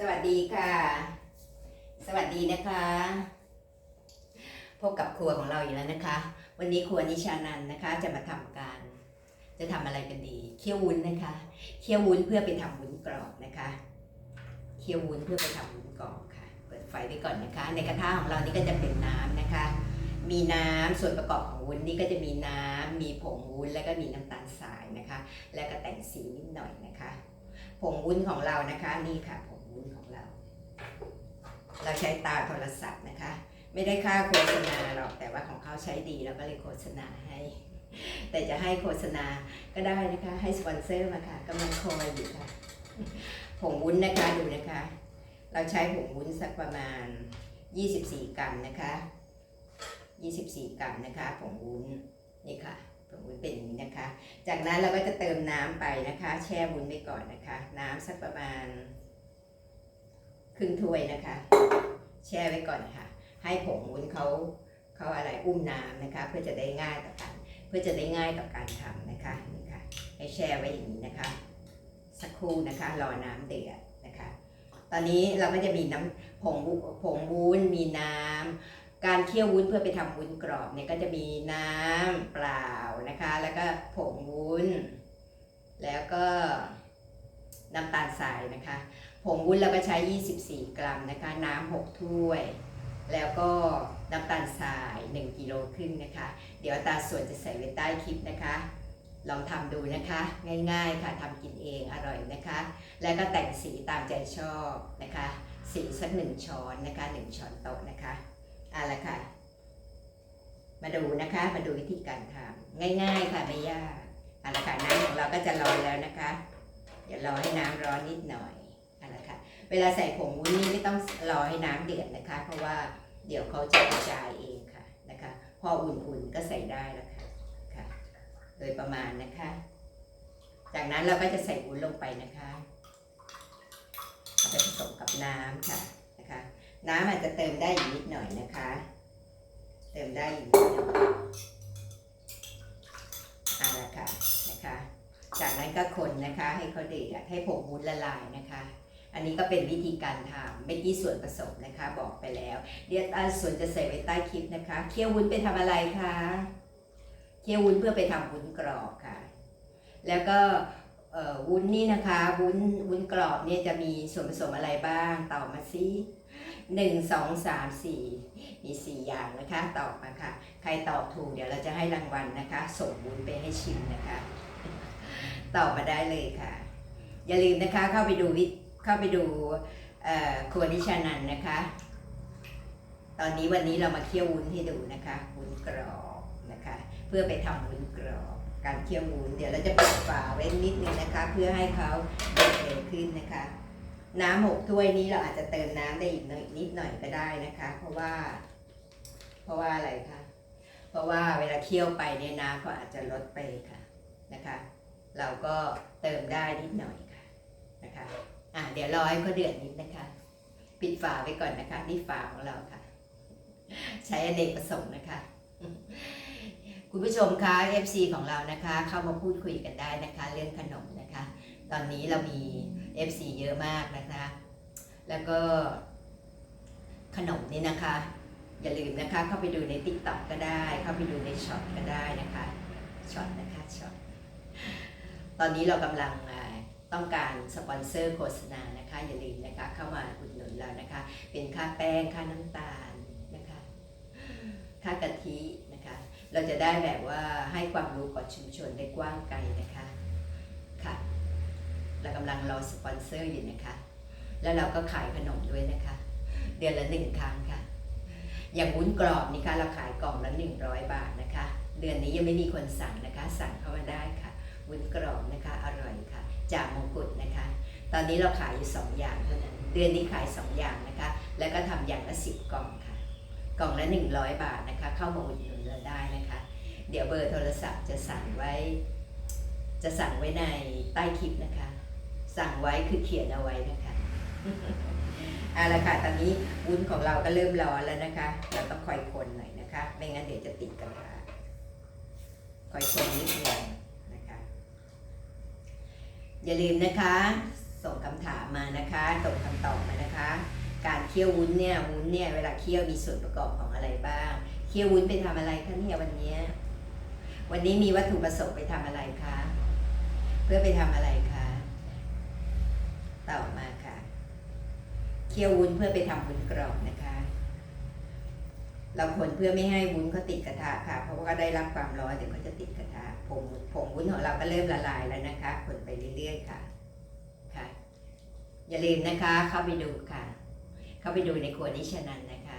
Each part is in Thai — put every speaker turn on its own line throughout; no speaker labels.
สวัสดีค่ะ สวัสดีนะคะ พบกับครัวของเราอีกแล้วนะคะ วันนี้ครัวนิชานันนะคะ จะมาทำการ จะทำอะไรกันดี เคี่ยววุ้นนะคะ เคี่ยววุ้นเพื่อไปทำวุ้นกรอบนะคะ เคี่ยววุ้นเพื่อไปทำวุ้นกรอบค่ะ เปิดไฟไว้ก่อนนะคะ ในกระทะของเรานี่ก็จะเป็นน้ำนะคะ มีน้ำส่วนประกอบของวุ้นนี่ก็จะมีน้ำมีผงวุ้นแล้วก็มีน้ำตาลทรายนะคะ แล้วก็แต่งสีนิดหน่อยนะคะ ผงวุ้นของเรานะคะนี่ค่ะผง วุ้นของเรา เราใช้ตาโทรศัพท์นะคะ ไม่ได้ค่าโฆษณาหรอก แต่ว่าของเขาใช้ดีเราก็เลยโฆษณาให้ แต่จะให้โฆษณาก็ได้นะคะ ให้สปอนเซอร์มาค่ะกำลังคอยอยู่ค่ะ ผงวุ้นนะคะดูนะคะ เราใช้ผงวุ้นสักประมาณ 24 กรัมนะคะ 24 กรัมนะคะผงวุ้นนี่ค่ะผงวุ้นเป็นอย่างนี้นะคะ จากนั้นเราก็จะเติมน้ำไปนะคะ แช่วุ้นไปก่อนนะคะ น้ำสักประมาณ ครึ่งถ้วยนะคะ แช่ไว้ก่อนค่ะ ให้ผงวุ้นเขาเขาอะไรอุ้มน้ำนะคะ เพื่อจะได้ง่ายต่อการเพื่อจะได้ง่ายต่อการทำนะคะนี่ค่ะให้แช่ไว้อย่างนี้นะคะ สักครู่นะคะรอน้ำเดือดนะคะ ตอนนี้เราก็จะมีน้ำผงผงวุ้นมีน้ำการเคี่ยววุ้นเพื่อไปทำวุ้นกรอบเนี่ยก็จะมีน้ำเปล่านะคะ แล้วก็ผงวุ้น แล้วก็น้ำตาลทรายนะคะ ผงวุ้นเราก็ใช้ 24 กรัมนะคะ น้ำ6ถ้วย แล้วก็น้ำตาลทราย 1 กิโลครึ่งนะคะ เดี๋ยวตาส่วนจะใส่ไว้ใต้คลิปนะคะ ลองทำดูนะคะ ง่ายๆค่ะทำกินเองอร่อยนะคะ แล้วก็แต่งสีตามใจชอบนะคะ สีสักหนึ่งช้อนนะคะหนึ่งช้อนโต๊ะนะคะเอาละค่ะ มาดูนะคะ มาดูวิธีการทำง่ายๆค่ะไม่ยากเอาละค่ะน้ำของเราก็จะร้อนแล้วนะคะ เดี๋ยวรอให้น้ำร้อนนิดหน่อย เวลาใส่ผงวุ้นนี่ไม่ต้องรอให้น้ำเดือดนะคะ เพราะว่าเดี๋ยวเขาจะกระจายเองค่ะนะคะ พออุ่นๆก็ใส่ได้แล้วค่ะค่ะ โดยประมาณนะคะ จากนั้นเราก็จะใส่วุ้นลงไปนะคะเอาไปผสมกับน้ำค่ะนะคะ น้ำอาจจะเติมได้อีกนิดหน่อยนะคะ เติมได้อีกนิดหน่อยเอาละค่ะนะคะ จากนั้นก็คนนะคะ ให้เขาเดือดให้ผงวุ้นละลายนะคะ อันนี้ก็เป็นวิธีการทำไม่กี่ส่วนผสมนะคะบอกไปแล้ว เดี๋ยวอันส่วนจะใส่ไว้ใต้คลิปนะคะ เคี่ยววุ้นไปทำอะไรคะเคี่ยววุ้นเพื่อไปทำวุ้นกรอบค่ะ แล้วก็วุ้นนี่นะคะวุ้นวุ้นกรอบเนี่ยจะมีส่วนผสมอะไรบ้างตอบมาสิหนึ่งสองสามสี่มีสี่อย่างนะคะตอบมาค่ะ ใครตอบถูกเดี๋ยวเราจะให้รางวัลนะคะ ส่งวุ้นไปให้ชิมนะคะ ตอบมาได้เลยค่ะ อย่าลืมนะคะเข้าไปดูวิ เข้าไปดูครัวนิชานันนะคะ ตอนนี้วันนี้เรามาเคี่ยววุ้นให้ดูนะคะวุ้นกรอบนะคะ เพื่อไปทำวุ้นกรอบการเคี่ยววุ้นเดี๋ยวเราจะปิดฝาไว้นิดนึงนะคะ เพื่อให้เขาเดือดเร็วขึ้นนะคะ น้ำหกถ้วยนี้เราอาจจะเติมน้ำได้อีกหน่อยนิดหน่อยก็ได้นะคะ เพราะว่า เพราะว่าอะไรคะเพราะว่าเวลาเคี่ยวไปเนี่ยน้ำก็อาจจะลดไปค่ะนะคะ เราก็เติมได้นิดหน่อยค่ะนะคะ อะเดี๋ยวรอให้เขาเดือดนิดนะคะ ปิดฝาไว้ก่อนนะคะนี่ฝาของเราค่ะ ใช้อเนกประสงค์นะคะ คุณผู้ชมคะ FC ของเรานะคะ เข้ามาพูดคุยกันได้นะคะ เรื่องขนมนะคะ ตอนนี้เรามี FC เยอะมากนะคะ แล้วก็ขนมนี่นะคะ อย่าลืมนะคะ เข้าไปดูใน t ิ k t o k ก็ได้ เข้าไปดูในช็อตก็ได้นะคะช็อตนะคะช็อตตอนนี้เรากำลังอ่ ต้องการสปอนเซอร์โฆษณานะคะอย่าลืมนะคะเข้ามาอุดหนุนเรานะคะ เป็นค่าแป้งค่าน้ำตาลนะคะค่ากะทินะคะ เราจะได้แบบว่าให้ความรู้กับชุมชนได้กว้างไกลนะคะค่ะเรากำลังรอสปอนเซอร์อยู่นะคะ แล้วเราก็ขายขนมด้วยนะคะ เดือนละหนึ่งครั้งค่ะ อย่างวุ้นกรอบนี่ค่ะเราขายกล่องละ100บาทนะคะ เดือนนี้ยังไม่มีคนสั่งนะคะ สั่งเข้ามาได้ค่ะวุ้นกรอบนะคะอร่อยค่ะ จากมงกุฎนะคะ ตอนนี้เราขายอยู่สองอย่างเท่านั้น เดือนนี้ขายสองอย่างนะคะ แล้วก็ทำอย่างละสิบกล่องค่ะ กล่องละ100บาทนะคะ เข้ามาอุดหนุนเราได้นะคะ เดี๋ยวเบอร์โทรศัพท์จะสั่งไว้ จะสั่งไว้ในใต้คลิปนะคะ สั่งไว้คือเขียนเอาไว้นะคะเอาละค่ะ ตอนนี้วุ้นของเราก็เริ่มร้อนแล้วนะคะ เราต้องคอยคนหน่อยนะคะ ไม่งั้นเดี๋ยวจะติดกระทะคอยคนนิดนึง อย่าลืมนะคะ ส่งคำถามมานะคะ ส่งคำตอบมานะคะ การเคี่ยววุ้นเนี่ยวุ้นเนี่ยเวลาเคี่ยวมีส่วนประกอบของอะไรบ้าง เคี่ยววุ้นไปทำอะไรคะเนี่ยวันนี้ วันนี้มีวัตถุประสงค์ไปทำอะไรคะ เพื่อไปทำอะไรคะตอบมาค่ะ เคี่ยววุ้นเพื่อไปทำวุ้นกรอบนะคะ เราคนเพื่อไม่ให้วุ้นเขาติดกระทะค่ะ เพราะว่าก็ได้รับความร้อนเดี๋ยวเขาจะติดกระทะ ผงผงวุ้นของเราก็เริ่มละลายแล้วนะคะคนไปเรื่อยๆค่ะค่ะ อย่าลืมนะคะเข้าไปดูค่ะ เข้าไปดูในครัวนิชนันนะคะ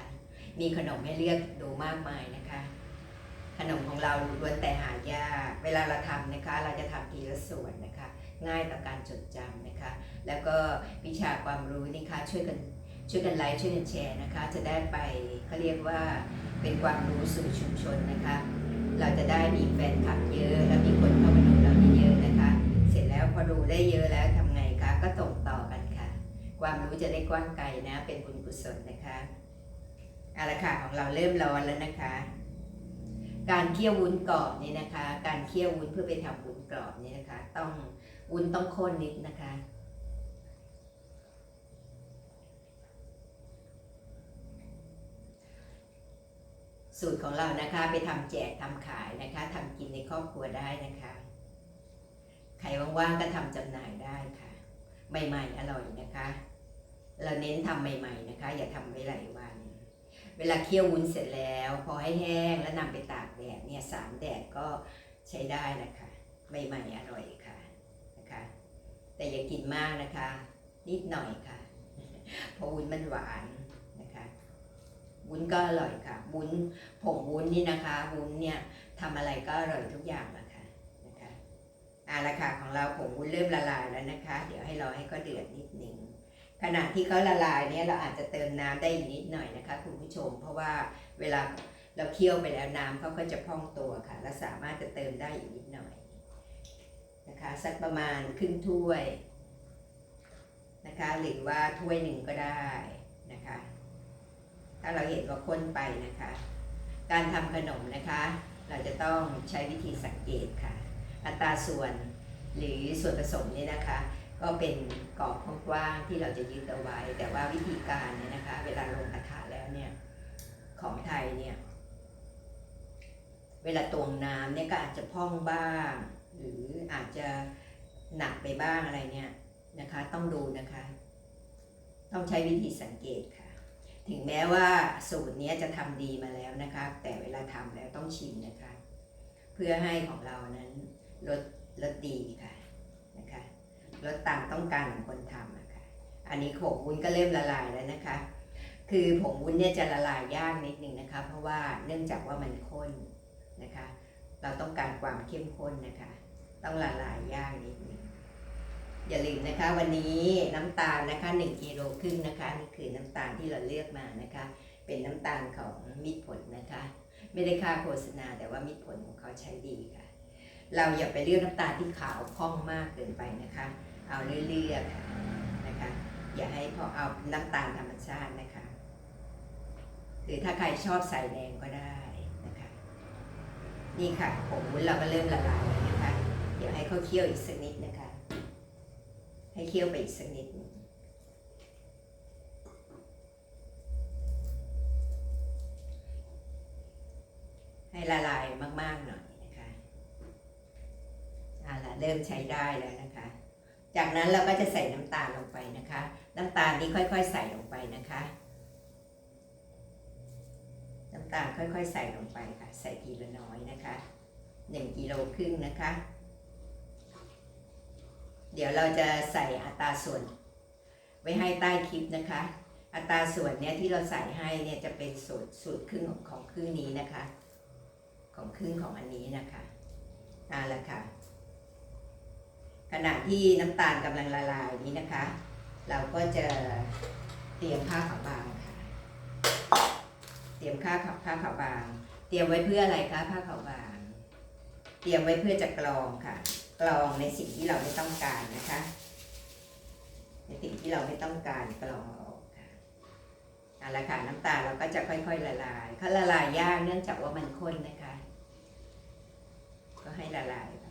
มีขนมให้เลือกดูมากมายนะคะ ขนมของเราล้วนแต่หายากเวลาเราทำนะคะ เราจะทำทีละส่วนนะคะ ง่ายต่อการจดจำนะคะ แล้วก็วิชาความรู้นี่ค่ะช่วยกันช่วยกันไลค์ช่วยกันแชร์นะคะ จะได้ไปเขาเรียกว่าเป็นความรู้สู่ชุมชนนะคะ เราจะได้มีแฟนคลับเยอะ แล้วมีคนเข้ามาดูเราเยอะนะคะ เสร็จแล้วพอดูได้เยอะแล้วทำไงคะก็ส่งต่อกันค่ะ ความรู้จะได้กว้างไกลนะ เป็นบุญกุศลนะคะเอาละค่ะของเราเริ่มร้อนแล้วนะคะ การเคี่ยววุ้นกรอบนี่นะคะ การเคี่ยววุ้นเพื่อไปทำวุ้นกรอบนี่นะคะ ต้องวุ้นต้องข้นนิดนะคะ สูตรของเรานะคะไปทำแจกทำขายนะคะทำกินในครอบครัวได้นะคะใครว่างๆก็ทำจำหน่ายได้ค่ะ ใหม่ๆอร่อยนะคะ เราเน้นทำใหม่ ๆนะคะ อย่าทำไว้หลายวัน เวลาเคี่ยววุ้นเสร็จแล้ว พอให้แห้งแล้วนำไปตากแดดเนี่ยสามแดดก็ใช้ได้นะคะ ใหม่ๆอร่อยค่ะนะคะ แต่อย่ากินมากนะคะ นิดหน่อยค่ะเพราะวุ้นมันหวาน วุ้นก็อร่อยค่ะวุ้นผงวุ้นนี่นะคะวุ้นเนี่ยทำอะไรก็อร่อยทุกอย่างละค่ะนะคะอ่าละค่ะของเราผงวุ้นเริ่มละลายแล้วนะคะ เดี๋ยวให้รอให้ก็เดือดนิดหนึ่งขณะที่เขาละลายเนี่ยเราอาจจะเติมน้ำได้อีกนิดหน่อยนะคะ คุณผู้ชม เพราะว่าเวลาเราเคี่ยวไปแล้วน้ำเขาก็จะพองตัวค่ะและสามารถจะเติมได้อีกนิดหน่อยนะคะสักประมาณครึ่งถ้วยนะคะหรือว่าถ้วยหนึ่งก็ได้ ถ้าเราเห็นว่าข้นไปนะคะ การทำขนมนะคะ เราจะต้องใช้วิธีสังเกตค่ะ อัตราส่วนหรือส่วนผสมนี่นะคะ ก็เป็นกรอบกว้างที่เราจะยึดเอาไว้ แต่ว่าวิธีการเนี่ยนะคะ เวลาลงกระทะแล้วเนี่ยของไทยเนี่ยเวลาตวงน้ำเนี่ยก็อาจจะพองบ้าง หรืออาจจะหนักไปบ้างอะไรเนี่ยนะคะ ต้องดูนะคะ ต้องใช้วิธีสังเกตค่ะ ถึงแม้ว่าสูตรนี้จะทำดีมาแล้วนะคะ แต่เวลาทำแล้วต้องชิมนะคะ เพื่อให้ของเรานั้นลดลดดีค่ะนะคะลดตามต้องการของคนทำอะคะอันนี้ผงวุ้นก็เริ่มละลายแล้วนะคะ คือผงวุ้นเนี่ยจะละลายยากนิดนึงนะคะ เพราะว่าเนื่องจากว่ามันข้นนะคะ เราต้องการความเข้มข้นนะคะ ต้องละลายยากนิดนึง อย่าลืมนะคะ วันนี้น้ำตาลนะคะ1กิโลครึ่งนะคะนี่คือน้ำตาลที่เราเลือกมานะคะ เป็นน้ำตาลของมิตรผลนะคะ ไม่ได้ค่าโฆษณาแต่ว่ามิตรผลของเขาใช้ดีค่ะ เราอย่าไปเลือกน้ำตาลที่ขาวพองมากเกินไปนะคะ เอาเลือกๆนะคะ อย่าให้พอเอาน้ำตาลธรรมชาตินะคะ หรือถ้าใครชอบใส่แดงก็ได้นะคะ นี่ค่ะผงวุ้นเราก็เริ่มละลายแล้วนะคะ เดี๋ยวให้เขาเคี่ยวอีกสักนิดนะคะ ให้เคี่ยวไปอีกสักนิดให้ละลายมาก ๆ หน่อยนะคะเอาละเริ่มใช้ได้แล้วนะคะ จากนั้นเราก็จะใส่น้ำตาลลงไปนะคะ น้ำตาลนี้ค่อย ๆ ใส่ลงไปนะคะ น้ำตาลค่อย ๆ ใส่ลงไปค่ะ ใส่ทีละน้อยนะคะหนึ่งกิโลครึ่งนะคะ เดี๋ยวเราจะใส่อัตราส่วน ไว้ให้ใต้คลิปนะคะ อัตราส่วนเนี้ยที่เราใส่ให้เนี่ยจะเป็นสูตรสูตรครึ่งของของครึ่งนี้นะคะ ของครึ่งของอันนี้นะคะเอาละค่ะขณะที่น้ำตาลกำลังละลายนี้นะคะ เราก็จะเตรียมผ้าขาวบางค่ะ เตรียมผ้าขาวผ้าขาวบาง เตรียมไว้เพื่ออะไรคะผ้าขาวบาง เตรียมไว้เพื่อจะกรองค่ะ กรองในสิ่งที่เราไม่ต้องการนะคะ ในสิ่งที่เราไม่ต้องการกรองออกค่ะเอาละค่ะน้ำตาเราก็จะค่อยๆละลายเขาละลายยากเนื่องจากว่ามันข้นนะคะ ก็ให้ละลายไป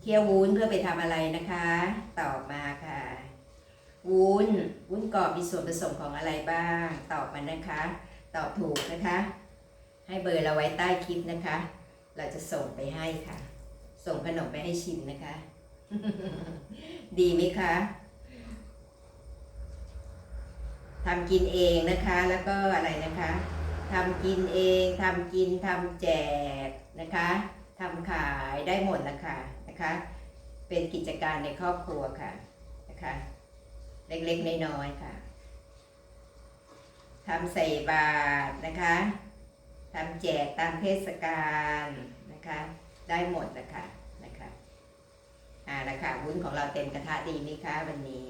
เคี่ยววุ้นเพื่อไปทำอะไรนะคะ ตอบมาค่ะวุ้นวุ้นกรอบมีส่วนผสมของอะไรบ้าง ตอบมานะคะ ตอบถูกนะคะ ให้เบอร์เราไว้ใต้คลิปนะคะ เราจะส่งไปให้ค่ะ ส่งขนมไปให้ชิมนะคะ ดีไหมคะทำกินเองนะคะ แล้วก็อะไรนะคะทำกินเองทำกินทำแจกนะคะทำขายได้หมดนะคะนะคะ เป็นกิจการในครอบครัวค่ะนะคะ เล็กๆน้อยๆค่ะทำใส่บาตรนะคะทำแจกตามเทศกาลนะคะ ได้หมดนะคะนะคะ อ่าละค่ะวุ้นของเราเต็มกระทะดีไหมคะวันนี้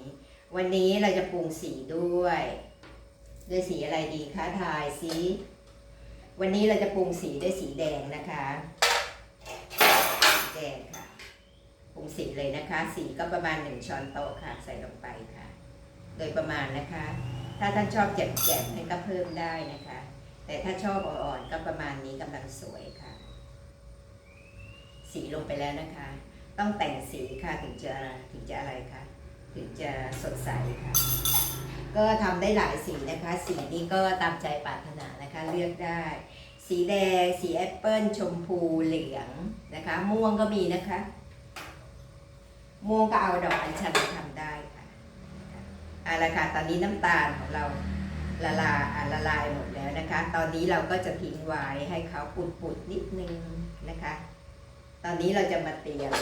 วันนี้เราจะปรุงสีด้วย ด้วยสีอะไรดีคะทายสีวันนี้เราจะปรุงสีด้วยสีแดงนะคะแดงค่ะปรุงสีเลยนะคะ สีก็ประมาณหนึ่งช้อนโต๊ะค่ะ ใส่ลงไปค่ะ โดยประมาณนะคะ ถ้าท่านชอบแจ่มๆให้ก็เพิ่มได้นะคะ แต่ถ้าชอบอ่อนๆก็ประมาณนี้กำลังสวยค่ะ สีลงไปแล้วนะคะ ต้องแต่งสีค่ะถึงจะถึงจะอะไรคะถึงจะสดใสค่ะ ก็ทำได้หลายสีนะคะ สีนี้ก็ตามใจปรารถนานะคะเลือกได้ สีแดง สีแอปเปิลชมพูเหลืองนะคะ ม่วงก็มีนะคะ ม่วงก็เอาดอกอัญชันมาทำได้ค่ะเอาละค่ะตอนนี้น้ำตาลของเราละลายละลายหมดแล้วนะคะ ตอนนี้เราก็จะทิ้งไว้ให้เขาปุดๆนิดนึงนะคะ ตอนนี้เราจะมาเตรียม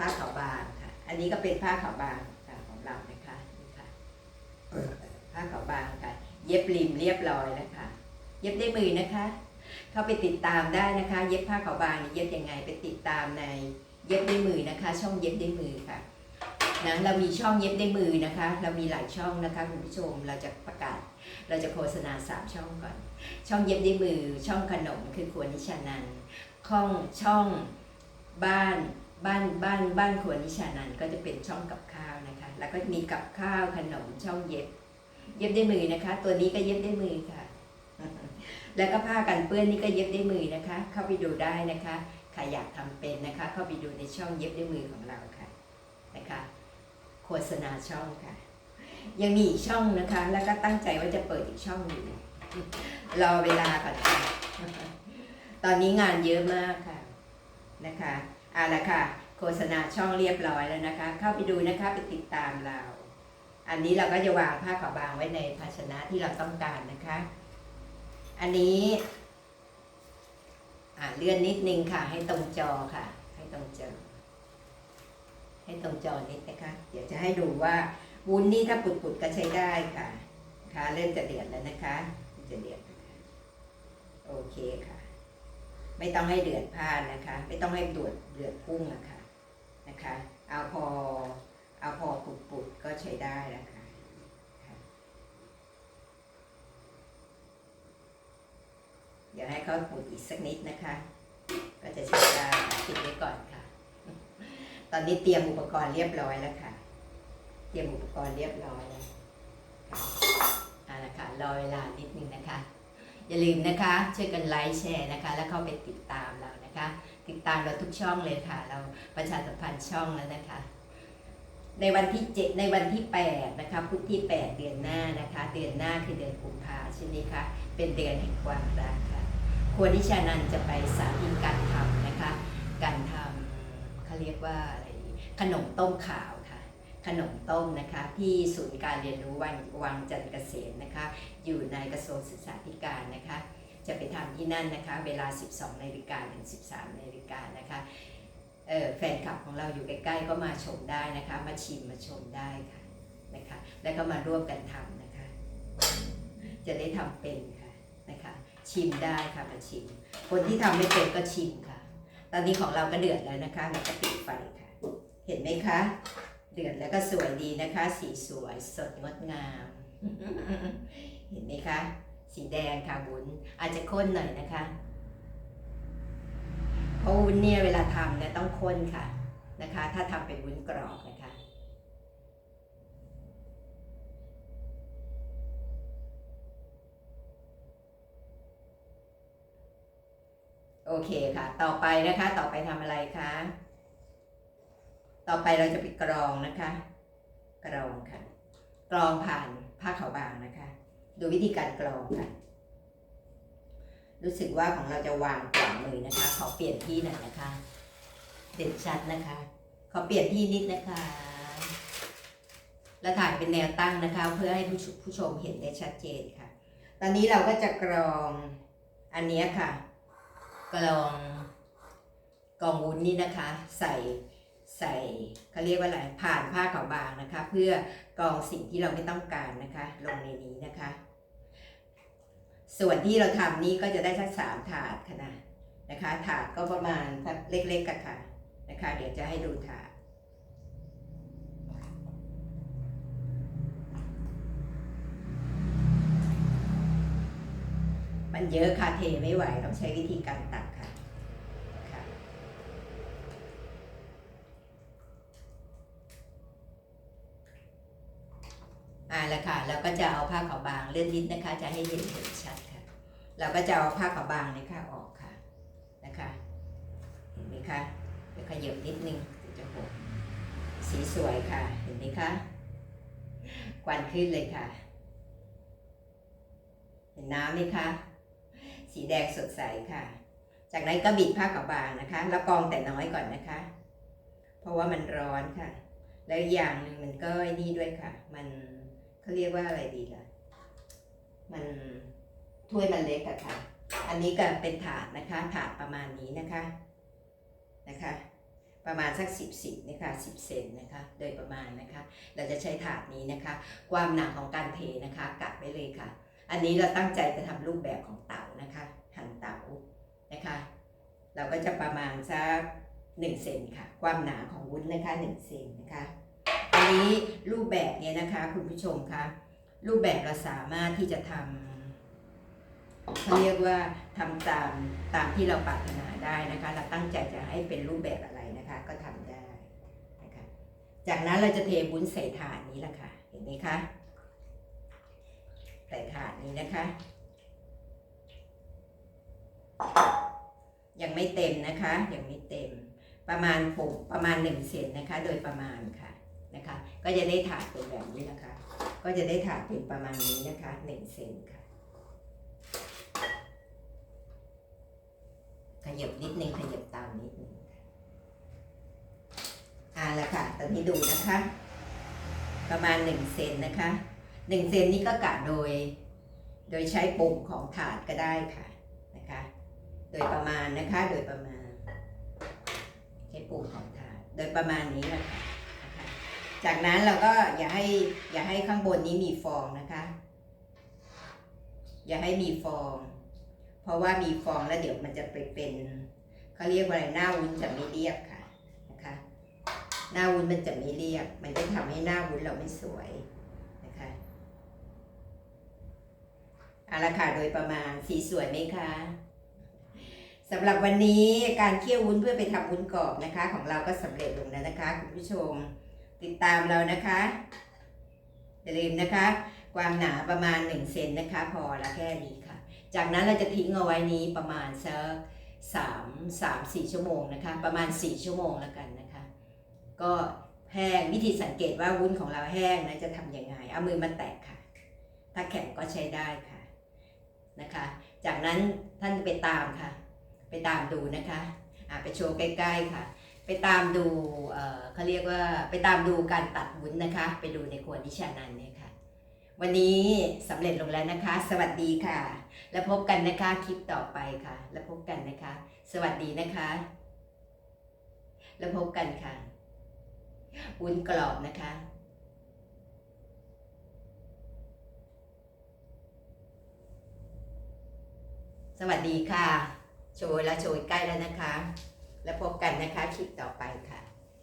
ผ้าขาวบางค่ะ อันนี้ก็เป็นผ้าขาวบางค่ะของเรานะคะนี่ค่ะผ้าขาวบางค่ะ เย็บริมเรียบร้อยแล้วค่ะเย็บด้วยมือนะคะ เข้าไปติดตามได้นะคะ เย็บผ้าขาวบางเย็บยังไงไปติดตามในเย็บด้วยมือนะคะ ช่องเย็บด้วยมือค่ะนะเรามีช่องเย็บด้วยมือนะคะ เรามีหลายช่องนะคะคุณผู้ชมเราจะประกาศ เราจะโฆษณาสามช่องก่อน ช่องเย็บด้วยมือ ช่องขนมคือครัวนิชานันช่องช่องบ้าน บ้านบ้านบ้านครัวนิชานันก็จะเป็นช่องกับข้าวนะคะ แล้วก็มีกับข้าวขนมช่องเย็บ เย็บด้วยมือนะคะ ตัวนี้ก็เย็บด้วยมือค่ะ แล้วก็ผ้ากันเปื้อนนี่ก็เย็บด้วยมือนะคะ เข้าไปดูได้นะคะใครอยากทำเป็นนะคะ เข้าไปดูในช่องเย็บด้วยมือของเราค่ะนะคะ โฆษณาช่องค่ะ ยังมีอีกช่องนะคะ แล้วก็ตั้งใจว่าจะเปิดอีกช่องอยู่รอเวลาก่อนค่ะตอนนี้งานเยอะมากค่ะนะคะ เอาละค่ะ โฆษณาช่องเรียบร้อยแล้วนะคะ เข้าไปดูนะคะไปติดตามเรา อันนี้เราก็จะวางผ้าขาวบางไว้ในภาชนะที่เราต้องการนะคะ อันนี้อ่าเลื่อนนิดนึงค่ะ ให้ตรงจอค่ะ ให้ตรงจอ ให้ตรงจอนิดนะคะ เดี๋ยวจะให้ดูว่าวุ้นนี่ถ้าปุดๆก็ใช้ได้ค่ะ ค่ะเริ่มจะเดือดแล้วนะคะ จะเดือดโอเคค่ะ ไม่ต้องให้เดือดพลาดนะคะ ไม่ต้องให้เดือดเดือดพุ่งนะคะนะคะ เอาพอเอาพอปุดๆก็ใช้ได้แล้วค่ะคะเดี๋ยวให้เขาปุดอีกสักนิดนะคะ ก็จะใช้ได้ปิดไว้ก่อนค่ะ ตอนนี้เตรียมอุปกรณ์เรียบร้อยแล้วค่ะ เตรียมอุปกรณ์เรียบร้อยแล้วค่ะเอาละค่ะรอเวลานิดนึงนะคะ อย่าลืมนะคะช่วยกันไลค์แชร์นะคะ แล้วเข้าไปติดตามเรานะคะ ติดตามเราทุกช่องเลยค่ะ เราประชาสัมพันธ์ช่องแล้วนะคะ ในวันที่เจ็ดในวันที่แปดนะคะพุธที่แปดเดือนหน้านะคะ เดือนหน้าคือเดือนกุมภาใช่ไหมคะเป็นเดือนแห่งความรักค่ะครัวนิชานันจะไปสาธิตการทำนะคะ การทำเขาเรียกว่าอะไรขนมต้มขาวค่ะ ขนมต้มนะคะที่ศูนย์การเรียนรู้วังวังจันทร์เกษมนะคะอยู่ในกระทรวงศึกษาธิการนะคะ จะไปทำที่นั่นนะคะเวลา 12นาฬิกาถึง 13นาฬิกานะคะแฟนคลับของเราอยู่ใกล้ๆก็มาชมได้นะคะ มาชิมมาชมได้ค่ะนะคะแล้วก็มาร่วมกันทำนะคะ จะได้ทำเป็นค่ะนะคะชิมได้ค่ะมาชิม คนที่ทำไม่เป็นก็ชิมค่ะ ตอนนี้ของเราก็เดือดแล้วนะคะเราก็ปิดไฟค่ะ เห็นไหมคะ ดือดแล้วก็สวยดีนะคะ สีสวยสดงดงาม เห็นไหมคะ สีแดงค่ะวุ้นอาจจะข้นหน่อยนะคะเพราะวุ้นเนี่ยเวลาทำเนี่ยต้องข้นค่ะนะคะ ถ้าทำเป็นวุ้นกรอบนะคะโอเคค่ะ ต่อไปนะคะ ต่อไปทำอะไรคะ ต่อไปเราจะไปกรองนะคะ กรองค่ะ กรองผ่านผ้าขาวบางนะคะ ดูวิธีการกรองค่ะ รู้สึกว่าของเราจะวางกว่ามือนะคะ ขอเปลี่ยนที่หน่อยนะคะ เด่นชัดนะคะ ขอเปลี่ยนที่นิดนะคะ แล้วถ่ายเป็นแนวตั้งนะคะ เพื่อให้ผู้ชผู้ชมเห็นได้ชัดเจนค่ะ ตอนนี้เราก็จะกรองอันนี้ค่ะ กรองกองวุ้นนี่นะคะ ใส่ ใส่เขาเรียกว่าอะไรผ่านผ้าขาวบางนะคะ เพื่อกรองสิ่งที่เราไม่ต้องการนะคะ ลงในนี้นะคะ ส่วนที่เราทำนี้ก็จะได้สักสามถาดค่ะนะนะคะ ถาดก็ประมาณสักเล็กๆกันค่ะนะคะ เดี๋ยวจะให้ดูถาดมันเยอะค่ะเทไม่ไหวต้องใช้วิธีการตักค่ะค่ะ อ่าแล้วค่ะเราก็จะเอาผ้าขาวบางเลื่อนนิดนะคะ จะให้เห็นเห็นชัดค่ะเราก็จะเอาผ้าขาวบางเนยคะออกค่ะนะคะเห็นไหมคะเดี๋ยวขยับนิดนึงจะหกสีสวยค่ะเห็นไหมคะควันขึ้นเลยค่ะ เห็นน้ำไหมคะสีแดงสดใสค่ะ จากนั้นก็บิดผ้าขาวบางนะคะ แล้วกองแต่น้อยก่อนนะคะ เพราะว่ามันร้อนค่ะ แล้วอีกอย่างหนึ่งมันก็ไอ้นี่ด้วยค่ะ มัน เขาเรียกว่าอะไรดีล่ะ มันถ้วยมันเล็กอะค่ะ อันนี้ก็เป็นถาดนะคะ ถาดประมาณนี้นะคะนะคะ ประมาณสักสิบสิบนะคะสิบเซนนะคะ โดยประมาณนะคะ เราจะใช้ถาดนี้นะคะ ความหนาของการเทนะคะกะไว้เลยค่ะ อันนี้เราตั้งใจจะทำรูปแบบของเต๋านะคะ หั่นเต๋านะคะ เราก็จะประมาณสักหนึ่งเซนค่ะ ความหนาของวุ้นนะคะหนึ่งเซนนะคะ รูปแบบเนี้ยนะคะ คุณผู้ชมคะรูปแบบเราสามารถที่จะทำเขาเรียกว่าทำตามตามที่เราปรารถนาได้นะคะ เราตั้งใจจะให้เป็นรูปแบบอะไรนะคะ ก็ทำได้นะคะจากนั้นเราจะเทวุ้นใส่ถาดนี้ละค่ะเห็นไหมคะใส่ถาดนี้นะคะ ยังไม่เต็มนะคะ ยังไม่เต็ม ประมาณปุ่มประมาณหนึ่งเซนนะคะ โดยประมาณค่ะ นะคะ ก็จะได้ถาดเป็นแบบนี้นะคะ ก็จะได้ถาดเป็นประมาณนี้นะคะหนึ่งเซนค่ะขยับนิดนึงขยับตามนิดนึงอ่าละค่ะ ตอนนี้ดูนะคะ ประมาณหนึ่งเซนนะคะหนึ่งเซนนี้ก็กะโดย โดยใช้ปุ่มของถาดก็ได้ค่ะนะคะ โดยประมาณนะคะ โดยประมาณ ใช้ปุ่มของถาด โดยประมาณนี้แหละค่ะนะคะ จากนั้นเราก็อย่าให้อย่าให้ข้างบนนี้มีฟองนะคะ อย่าให้มีฟอง เพราะว่ามีฟองแล้วเดี๋ยวมันจะไปเป็นเขาเรียกว่าอะไรหน้าวุ้นจะไม่เรียบค่ะนะคะ หน้าวุ้นมันจะไม่เรียบ มันจะทำให้หน้าวุ้นเราไม่สวยนะคะอาละค่ะโดยประมาณสีสวยไหมคะสำหรับวันนี้การเคี่ยววุ้นเพื่อไปทำวุ้นกรอบนะคะ ของเราก็สำเร็จลงแล้วนะคะคุณผู้ชม ติดตามเรานะคะอย่าลืมนะคะ ความหนาประมาณ1เซนนะคะ พอละแค่นี้ค่ะ จากนั้นเราจะทิ้งเอาไว้นี้ประมาณสักสามสามสี่ชั่วโมงนะคะ ประมาณสี่ชั่วโมงแล้วกันนะคะ ก็แห้งวิธีสังเกตว่าวุ้นของเราแห้งนะจะทำยังไง เอามือมาแตะค่ะ ถ้าแข็งก็ใช้ได้ค่ะนะคะ จากนั้นท่านไปตามค่ะ ไปตามดูนะคะอ่าไปโชว์ใกล้ ๆ ค่ะ ไปตามดูเขาเรียกว่าไปตามดูการตัดวุ้นนะคะ ไปดูในครัวนิชานันเนี่ยค่ะ วันนี้สำเร็จลงแล้วนะคะ สวัสดีค่ะ แล้วพบกันนะคะคลิปต่อไปค่ะ แล้วพบกันนะคะ สวัสดีนะคะ แล้วพบกันค่ะ วุ้นกรอบนะคะสวัสดีค่ะ โชว์แล้วโชว์ใกล้แล้วนะคะ แล้วพบกันนะคะคลิปต่อไปค่ะ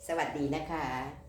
สวัสดีนะคะ